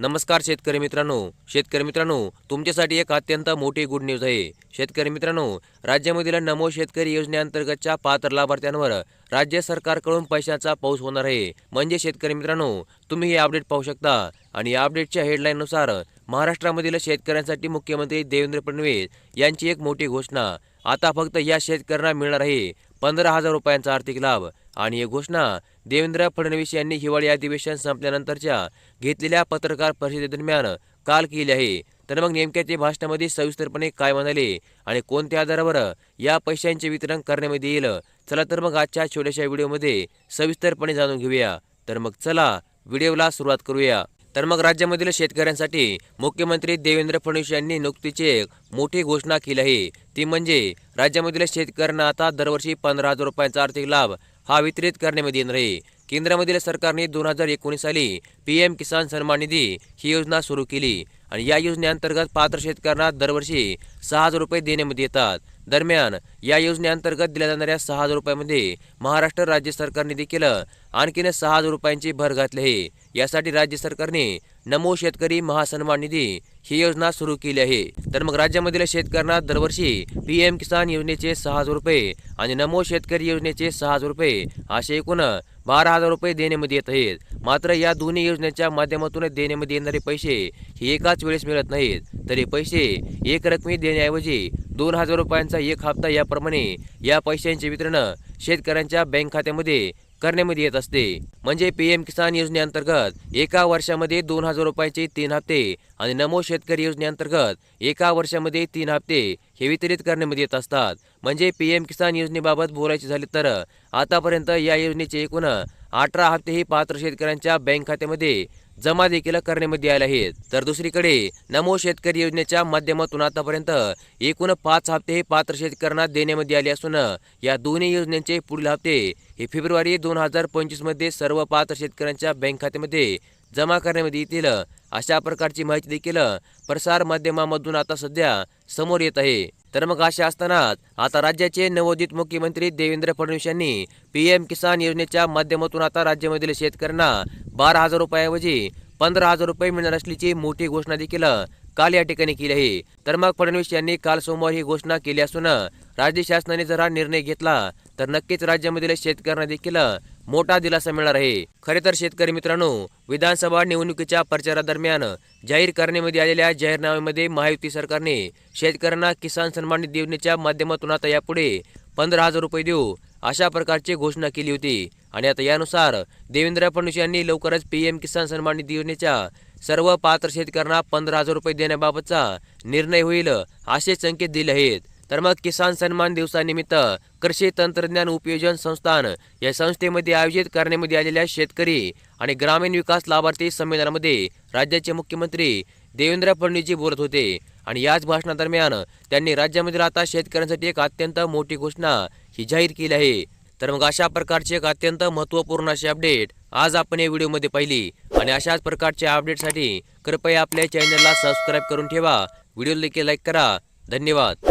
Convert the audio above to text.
नमस्कार शेतकरी मित्रांनो. शेतकरी मित्रांनो तुमच्यासाठी एक अत्यंत मोठी गुड न्यूज आहे. शेतकरी मित्रांनो राज्यामधील नमो शेतकरी योजनेअंतर्गतच्या पात्र लाभार्थ्यांवर राज्य सरकारकडून पैशाचा पाऊस होणार आहे. म्हणजे शेतकरी मित्रांनो तुम्ही हे अपडेट पाहू शकता. आणि या अपडेटच्या हेडलाईननुसार महाराष्ट्रामधील शेतकऱ्यांसाठी मुख्यमंत्री देवेंद्र फडणवीस यांची एक मोठी घोषणा. आता फक्त या शेतकऱ्यांना मिळणार आहे पंधरा हजार रुपयांचा आर्थिक लाभ. आणि ही घोषणा देवेंद्र फडणवीस यांनी हिवाळी अधिवेशन संपल्यानंतरच्या घेतलेल्या पत्रकार परिषदेदरम्यान काल केली आहे. तर मग नेमक्या ते भाषणामध्ये सविस्तरपणे काय म्हणाले आणि कोणत्या आधारावर या पैशांचे वितरण करण्यामध्ये येईल? चला तर मग आजच्या छोट्याशा व्हिडिओमध्ये सविस्तरपणे जाणून घेऊया. तर मग चला व्हिडिओला सुरुवात करूया. तर मग राज्यामधील शेतकऱ्यांसाठी मुख्यमंत्री देवेंद्र फडणवीस यांनी नुकतीच एक मोठी घोषणा केली आहे. ती म्हणजे राज्यामधील शेतकऱ्यांना आता दरवर्षी पंधरा हजार रुपयांचा आर्थिक लाभ हा वितरित करण्यात येणार आहे. केंद्रामधील सरकारने दोन हजार एकोणीस साली पी एम किसान सन्मान निधी ही योजना सुरू केली. आणि या योजनेअंतर्गत पात्र शेतकऱ्यांना दरवर्षी सहा हजार रुपये देण्यामध्ये येतात. दरम्यान या योजनेअंतर्गत दिल्या जाणाऱ्या सहा हजार रुपयामध्ये महाराष्ट्र राज्य सरकारने देखील आणखीन सहा हजार रुपयांची भर घातली आहे. यासाठी राज्य सरकारने नमो शेतकरी महासन्मान निधी ही योजना सुरू केली आहे. तर मग राज्यामधील शेतकऱ्यांना दरवर्षी पी एम किसान योजनेचे सहा हजार रुपये आणि नमो शेतकरी योजनेचे सहा हजार रुपये असे एकूण बारा हजार रुपये देण्यामध्ये येत आहेत. मात्र या दोन्ही योजनेच्या माध्यमातून देण्यामध्ये येणारे पैसे हे एकाच वेळेस मिळत नाहीत. तर हे पैसे एक रकमी देण्याऐवजी दोन हजार रुपयांचा एक हप्ता याप्रमाणे या पैशांचे वितरण शेतकऱ्यांच्या बँक खात्यामध्ये करण्यामध्ये येत असते. म्हणजे पी एम किसान योजनेअंतर्गत एका वर्षामध्ये दोन हजार रुपयांचे तीन हप्ते आणि नमो शेतकरी योजनेअंतर्गत एका वर्षामध्ये तीन हप्ते हे वितरित करण्यामध्ये येत असतात. म्हणजे पी एम किसान योजनेबाबत बोलायचे झाले तर आतापर्यंत या योजनेचे एकूण अठरा हप्ते हे पात्र शेतकऱ्यांच्या बँक खात्यामध्ये जमा देखील करण्यामध्ये आले आहेत. तर दुसरीकडे नमो शेतकरी योजनेच्या माध्यमातून आतापर्यंत एकूण पाच हप्ते हे पात्र शेतकऱ्यांना देण्यामध्ये आले असून या दोन्ही योजनेचे पुढील हप्ते हे फेब्रुवारी दोन हजार पंचवीसमध्ये सर्व पात्र शेतकऱ्यांच्या बँक खात्यामध्ये जमा करण्यामध्ये येतील. अशा प्रकारची माहिती देखील प्रसार माध्यमामधून आता सध्या समोर येत आहे. तर मग अशा असतानाच आता राज्याचे नवोदित मुख्यमंत्री देवेंद्र फडणवीस यांनी पी एम किसान योजनेच्या माध्यमातून आता राज्यामधील शेतकऱ्यांना बारा हजार रुपयाऐवजी पंधरा हजार रुपये मिळणार असल्याची मोठी घोषणा देखील काल या ठिकाणी केली आहे. तर मग फडणवीस यांनी काल सोमवार ही घोषणा केली असून राज्य शासनाने जर हा निर्णय घेतला तर नक्कीच राज्यामधील शेतकऱ्यांना देखील मोठा दिलासा मिळणार आहे. खरे तर शेतकरी मित्रांनो विधानसभा निवडणुकीच्या प्रचारादरम्यान जाहीर करण्यामध्ये आलेल्या जाहीरनाम्यामध्ये महायुती सरकारने शेतकऱ्यांना किसान सन्मान निधी योजनेच्या माध्यमातून आता यापुढे पंधरा हजार रुपये देऊ अशा प्रकारची घोषणा केली होती. आणि आता यानुसार देवेंद्र फडणवीस यांनी लवकरच पीएम किसान सन्मान निधी योजनेच्या सर्व पात्र शेतकऱ्यांना पंधरा हजार रुपये देण्याबाबतचा निर्णय होईल असे संकेत दिले आहेत. तर मग किसान सन्मान दिवसानिमित्त कृषी तंत्रज्ञान उपयोजन संस्थान या संस्थेमध्ये आयोजित करण्यामध्ये आलेल्या शेतकरी आणि ग्रामीण विकास लाभार्थी संमेलनामध्ये राज्याचे मुख्यमंत्री देवेंद्र फडणवीसजी बोलत होते. आणि याच भाषणादरम्यान त्यांनी राज्यामधील आता शेतकऱ्यांसाठी एक अत्यंत मोठी घोषणा ही जाहीर केली आहे. तर मग अशा प्रकारची एक अत्यंत महत्त्वपूर्ण अशी अपडेट आज आपण या व्हिडिओमध्ये पाहिली. आणि अशाच प्रकारच्या अपडेटसाठी कृपया आपल्या चॅनलला सबस्क्राईब करून ठेवा. व्हिडिओ देखील लाईक करा. धन्यवाद.